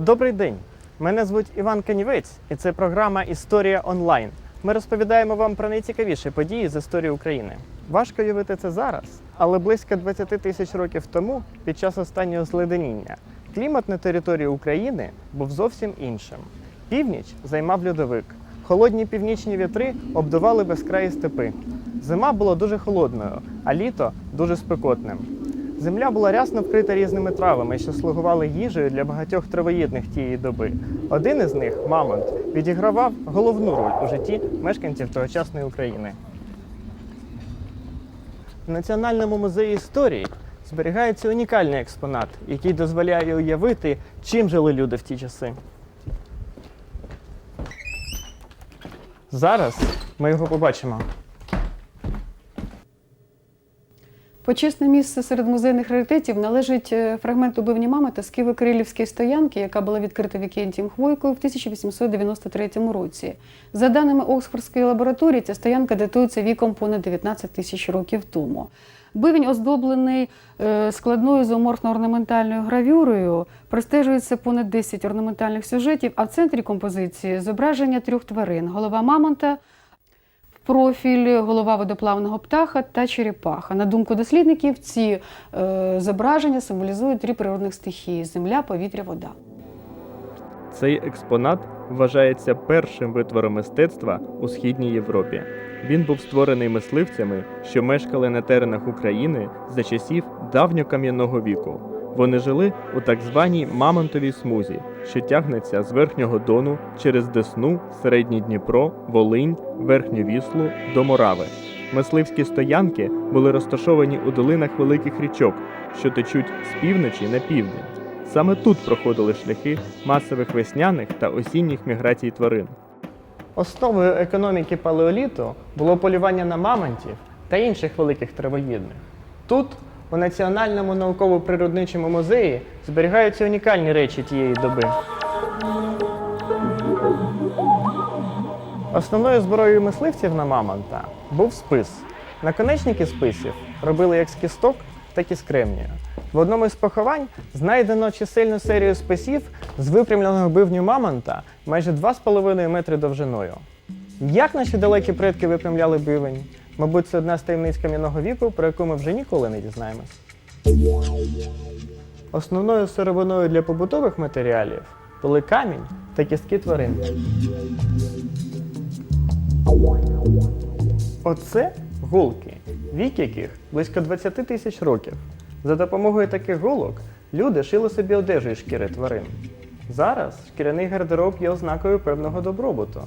Добрий день! Мене звуть Іван Канівець, і це програма Історія онлайн. Ми розповідаємо вам про найцікавіші події з історії України. Важко уявити це зараз, але близько 20 тисяч років тому, під час останнього зледеніння, клімат на території України був зовсім іншим. Північ займав льодовик. Холодні північні вітри обдували безкраї степи. Зима була дуже холодною, а літо дуже спекотним. Земля була рясно вкрита різними травами, що слугували їжею для багатьох травоїдних тієї доби. Один із них, мамонт, відігравав головну роль у житті мешканців тогочасної України. В Національному музеї історії зберігається унікальний експонат, який дозволяє уявити, чим жили люди в ті часи. Зараз ми його побачимо. Почесне місце серед музейних раритетів належить е, фрагмент убивні мамонта з Києво-Кирилівської стоянки, яка була відкрита Вікентієм Хвойкою в 1893 році. За даними Оксфордської лабораторії, ця стоянка датується віком понад 19 тисяч років тому. Бивень оздоблений е, складною зооморфно-орнаментальною гравюрою, простежується понад 10 орнаментальних сюжетів, а в центрі композиції зображення трьох тварин: голова мамонта, профіль, голова водоплавного птаха та черепаха. На думку дослідників, ці е, зображення символізують три природних стихії: земля, повітря, вода. Цей експонат вважається першим витвором мистецтва у східній Європі. Він був створений мисливцями, що мешкали на теренах України за часів давньокам'яного віку. Вони жили у так званій Мамонтовій смузі, що тягнеться з верхнього Дону через Десну, Середній Дніпро, Волинь, Верхню Віслу до Морави. Мисливські стоянки були розташовані у долинах великих річок, що течуть з півночі на південь. Саме тут проходили шляхи масових весняних та осінніх міграцій тварин. Основою економіки палеоліту було полювання на мамонтів та інших великих травоїдних. Тут, у Національному науково-природничому музеї, зберігаються унікальні речі тієї доби. Основною зброєю мисливців на мамонта був спис. Наконечники списів робили як з кісток, так і з кремнію. В одному із поховань знайдено чисельну серію списів з випрямленого бивню мамонта майже 2,5 метри довжиною. Як наші далекі предки випрямляли бивень? Мабуть, це одна з таємниць кам'яного віку, про яку ми вже ніколи не дізнаємось. Основною сировиною для побутових матеріалів були камінь та кістки тварин. Оце голки, вік яких близько 20 тисяч років. За допомогою таких голок люди шили собі одежу із шкіри тварин. Зараз шкіряний гардероб є ознакою певного добробуту.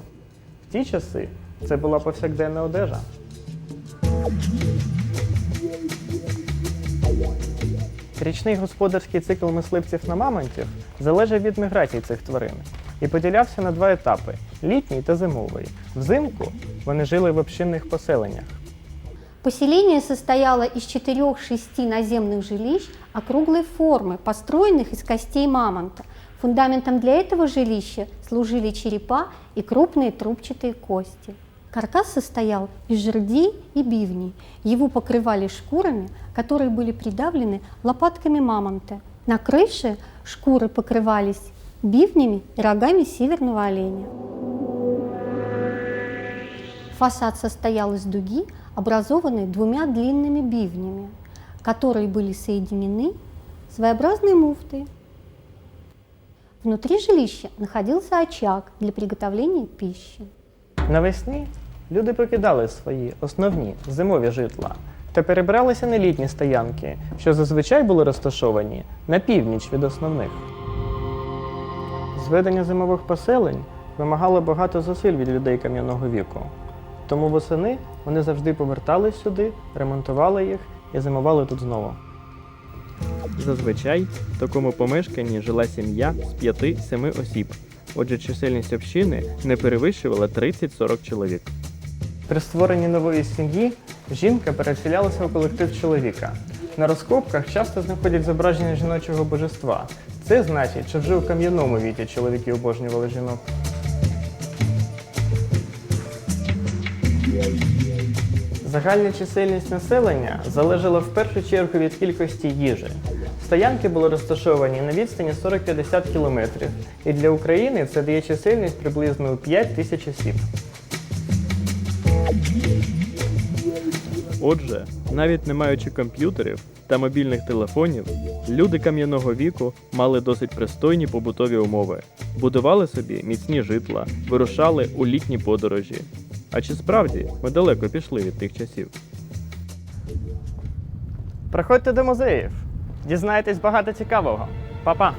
В ті часи це була повсякденна одежа. Річний господарський цикл мисливців на мамонтів залежав від міграцій цих тварин і поділявся на два етапи літній та зимовий. Взимку вони жили в общинних поселеннях. Поселение состояло из четырех-шести наземных жилищ округлой формы, построенных из костей мамонта. Фундаментом для этого жилища служили черепа и крупные трубчатые кости. Каркас состоял из жердей и бивней. Его покрывали шкурами, которые были придавлены лопатками мамонта. На крыше шкуры покрывались бивнями и рогами северного оленя. Фасад состоял из дуги, образованной двумя длинными бивнями, которые были соединены своеобразной муфтой. Внутри жилища находился очаг для приготовления пищи. Навесні люди покидали свої основні зимові житла та перебралися на літні стоянки, що зазвичай були розташовані на північ від основних. Зведення зимових поселень вимагало багато зусиль від людей кам'яного віку. Тому восени вони завжди повертались сюди, ремонтували їх і зимували тут знову. Зазвичай в такому помешканні жила сім'я з 5-7 осіб. Отже, чисельність общини не перевищувала 30-40 чоловік. При створенні нової сім'ї жінка переселялася у колектив чоловіка. На розкопках часто знаходять зображення жіночого божества. Це значить, що вже у кам'яному віці чоловіки обожнювали жінок. Загальна чисельність населення залежала в першу чергу від кількості їжі. Стоянки були розташовані на відстані 40-50 кілометрів, і для України це дає чисельність приблизно у 5 тисяч осіб. Отже, навіть не маючи комп'ютерів та мобільних телефонів, люди кам'яного віку мали досить пристойні побутові умови, будували собі міцні житла, вирушали у літні подорожі. А чи справді ми далеко пішли від тих часів? Приходьте до музеїв, дізнайтесь багато цікавого. Па-па!